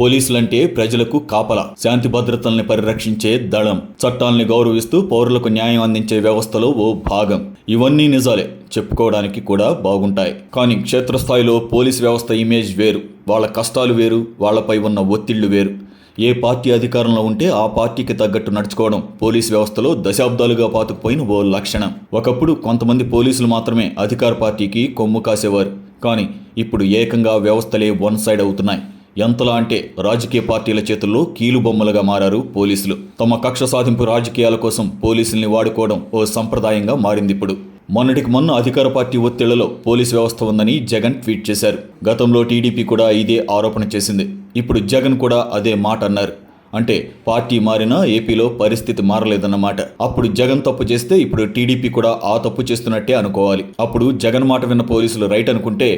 పోలీసులంటే ప్రజలకు కాపల. శాంతి భద్రతల్ని పరిరక్షించే దళం. చట్టాల్ని గౌరవిస్తూ పౌరులకు న్యాయం అందించే వ్యవస్థలో ఓ భాగం. ఇవన్నీ నిజాలే. చెప్పుకోవడానికి కూడా బాగుంటాయి. కానీ క్షేత్రస్థాయిలో పోలీస్ వ్యవస్థ ఇమేజ్ వేరు. వాళ్ళ కష్టాలు వేరు. వాళ్ళపై ఉన్న ఒత్తిళ్ళు వేరు. ఏ పార్టీ అధికారంలో ఉంటే ఆ పార్టీకి తగ్గట్టు నడుచుకోవడం పోలీస్ వ్యవస్థలో దశాబ్దాలుగా పాతుకుపోయిన ఓ లక్షణం. ఒకప్పుడు కొంతమంది పోలీసులు మాత్రమే అధికార పార్టీకి కొమ్ము కాసేవారు. కానీ ఇప్పుడు ఏకంగా వ్యవస్థలే వన్ సైడ్ అవుతున్నాయి. ఎంతలా అంటే రాజకీయ పార్టీల చేతుల్లో కీలుబొమ్మలుగా మారారు పోలీసులు. తమ కక్ష సాధింపు రాజకీయాల కోసం పోలీసుల్ని వాడుకోవడం ఓ సంప్రదాయంగా మారింది ఇప్పుడు. మొన్నటికి మొన్న అధికార పార్టీ ఒత్తిళ్ళలో పోలీసు వ్యవస్థ ఉందని జగన్ ట్వీట్ చేశారు. గతంలో టీడీపీ కూడా ఇదే ఆరోపణ చేసింది. ఇప్పుడు జగన్ కూడా అదే మాట అన్నారు. అంటే పార్టీ మారినా ఏపీలో పరిస్థితి మారలేదన్నమాట. అప్పుడు జగన్ తప్పు చేస్తే ఇప్పుడు టీడీపీ కూడా ఆ తప్పు చేస్తున్నట్టే అనుకోవాలి. అప్పుడు జగన్ మాట విన్న పోలీసులు రైట్ అనుకుంటే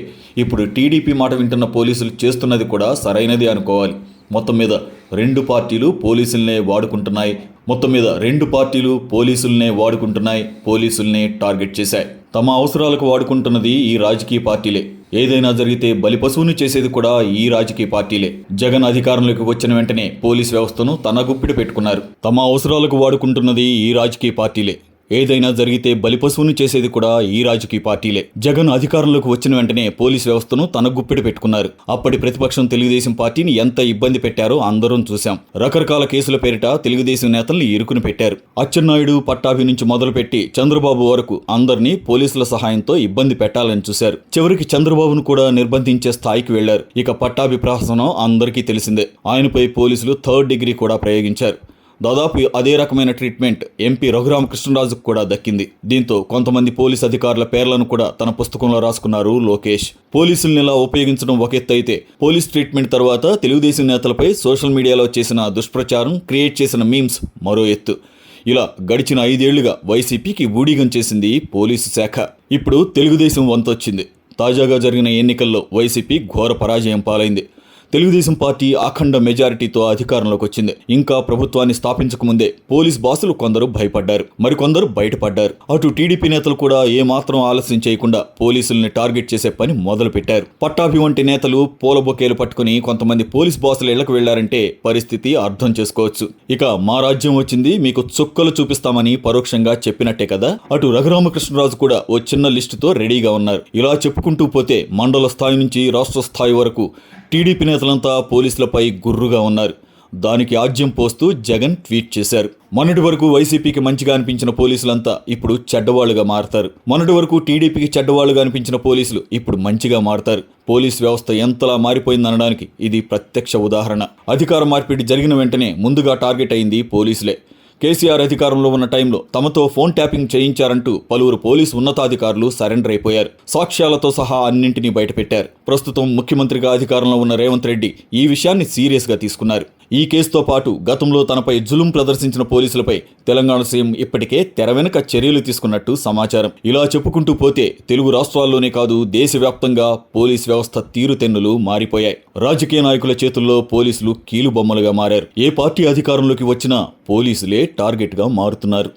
ఇప్పుడు టీడీపీ మాట వింటున్న పోలీసులు చేస్తున్నది కూడా సరైనది అనుకోవాలి. మొత్తం మీద రెండు పార్టీలు పోలీసుల్నే వాడుకుంటున్నాయి. మొత్తం మీద రెండు పార్టీలు పోలీసుల్నే వాడుకుంటున్నాయి పోలీసుల్నే టార్గెట్ చేశాయి. తమ అవసరాలకు వాడుకుంటున్నది ఈ రాజకీయ పార్టీలే. ఏదైనా జరిగితే బలిపశువుని చేసేది కూడా ఈ రాజకీయ పార్టీలే. జగన్ అధికారంలోకి వచ్చిన వెంటనే పోలీస్ వ్యవస్థను తన గుప్పిడి పెట్టుకున్నారు. తమ అవసరాలకు వాడుకుంటున్నది ఈ రాజకీయ పార్టీలే. ఏదైనా జరిగితే బలిపశువును చేసేది కూడా ఈ రాజకీయ పార్టీలే. జగన్ అధికారంలోకి వచ్చిన వెంటనే పోలీస్ వ్యవస్థను తన గుప్పిడి పెట్టుకున్నారు. అప్పటి ప్రతిపక్షం తెలుగుదేశం పార్టీని ఎంత ఇబ్బంది పెట్టారో అందరం చూశాం. రకరకాల కేసుల పేరిట తెలుగుదేశం నేతల్ని ఇరుకుని పెట్టారు. అచ్చెన్నాయుడు పట్టాభి నుంచి మొదలుపెట్టి చంద్రబాబు వరకు అందరినీ పోలీసుల సహాయంతో ఇబ్బంది పెట్టాలని చూశారు. చివరికి చంద్రబాబును కూడా నిర్బంధించే స్థాయికి వెళ్ళారు. ఇక పట్టాభి ప్రహసనం అందరికీ తెలిసిందే. ఆయనపై పోలీసులు థర్డ్ డిగ్రీ కూడా ప్రయోగించారు. దాదాపు అదే రకమైన ట్రీట్మెంట్ ఎంపీ రఘురామకృష్ణరాజుకు కూడా దక్కింది. దీంతో కొంతమంది పోలీస్ అధికారుల పేర్లను కూడా తన పుస్తకంలో రాసుకున్నారు లోకేష్. పోలీసుల్ని ఇలా ఉపయోగించడం ఒక ఎత్తు అయితే పోలీస్ ట్రీట్మెంట్ తర్వాత తెలుగుదేశం నేతలపై సోషల్ మీడియాలో చేసిన దుష్ప్రచారం క్రియేట్ చేసిన మీమ్స్ మరో ఎత్తు. ఇలా గడిచిన ఐదేళ్ళుగా వైసీపీకి ఊడిగం చేసింది పోలీసు శాఖ. ఇప్పుడు తెలుగుదేశం వంతొచ్చింది. తాజాగా జరిగిన ఎన్నికల్లో వైసీపీ ఘోర పరాజయం పాలైంది. తెలుగుదేశం పార్టీ అఖండ మెజారిటీతో అధికారంలోకి వచ్చింది. ఇంకా ప్రభుత్వాన్ని స్థాపించకముందే పోలీస్ బాసులు కొందరు భయపడ్డారు. మరికొందరు బయటపడ్డారు. అటు టీడీపీ నేతలు కూడా ఏమాత్రం ఆలస్యం చేయకుండా పోలీసుల్ని టార్గెట్ చేసే పని మొదలు పెట్టారు పట్టాభి వంటి నేతలు పూల బొకేలు పట్టుకుని కొంతమంది పోలీస్ బాసులు ఇళ్ళకు వెళ్ళారంటే పరిస్థితి అర్థం చేసుకోవచ్చు. ఇక మా రాజ్యం వచ్చింది మీకు చుక్కలు చూపిస్తామని పరోక్షంగా చెప్పినట్టే కదా? అటు రఘురామకృష్ణరాజు కూడా ఓ చిన్న లిస్టుతో రెడీగా ఉన్నారు. ఇలా చెప్పుకుంటూ పోతే మండల స్థాయి నుంచి రాష్ట్ర స్థాయి వరకు టీడీపీ నేతలంతా పోలీసులపై గుర్రుగా ఉన్నారు. దానికి ఆజ్యం పోస్తూ జగన్ ట్వీట్ చేశారు. మొన్నటి వరకు వైసీపీకి మంచిగా అనిపించిన పోలీసులంతా ఇప్పుడు చెడ్డవాళ్ళుగా మారతారు. మొన్నటి వరకు టీడీపీకి చెడ్డవాళ్ళుగా అనిపించిన పోలీసులు ఇప్పుడు మంచిగా మారతారు. పోలీస్ వ్యవస్థ ఎంతలా మారిపోయిందనడానికి ఇది ప్రత్యక్ష ఉదాహరణ. అధికార మార్పిడి జరిగిన వెంటనే ముందుగా టార్గెట్ అయింది పోలీసులే. కేసీఆర్ అధికారంలో ఉన్న టైంలో తమతో ఫోన్ ట్యాపింగ్ చేయించారంటూ పలువురు పోలీసు ఉన్నతాధికారులు సరెండర్ అయిపోయారు. సాక్ష్యాలతో సహా అన్నింటినీ బయటపెట్టారు. ప్రస్తుతం ముఖ్యమంత్రిగా అధికారంలో ఉన్న రేవంత్ రెడ్డి ఈ విషయాన్ని సీరియస్గా తీసుకున్నారు. ఈ కేసుతో పాటు గతంలో తనపై జులుం ప్రదర్శించిన పోలీసులపై తెలంగాణ సీఎం ఇప్పటికే తెర వెనుక చర్యలు తీసుకున్నట్టు సమాచారం. ఇలా చెప్పుకుంటూ పోతే తెలుగు రాష్ట్రాల్లోనే కాదు దేశవ్యాప్తంగా పోలీస్ వ్యవస్థ తీరుతెన్నులు మారిపోయాయి. రాజకీయ నాయకుల చేతుల్లో పోలీసులు కీలుబొమ్మలుగా మారారు. ఏ పార్టీ అధికారంలోకి వచ్చినా పోలీసులే టార్గెట్గా మారుతున్నారు.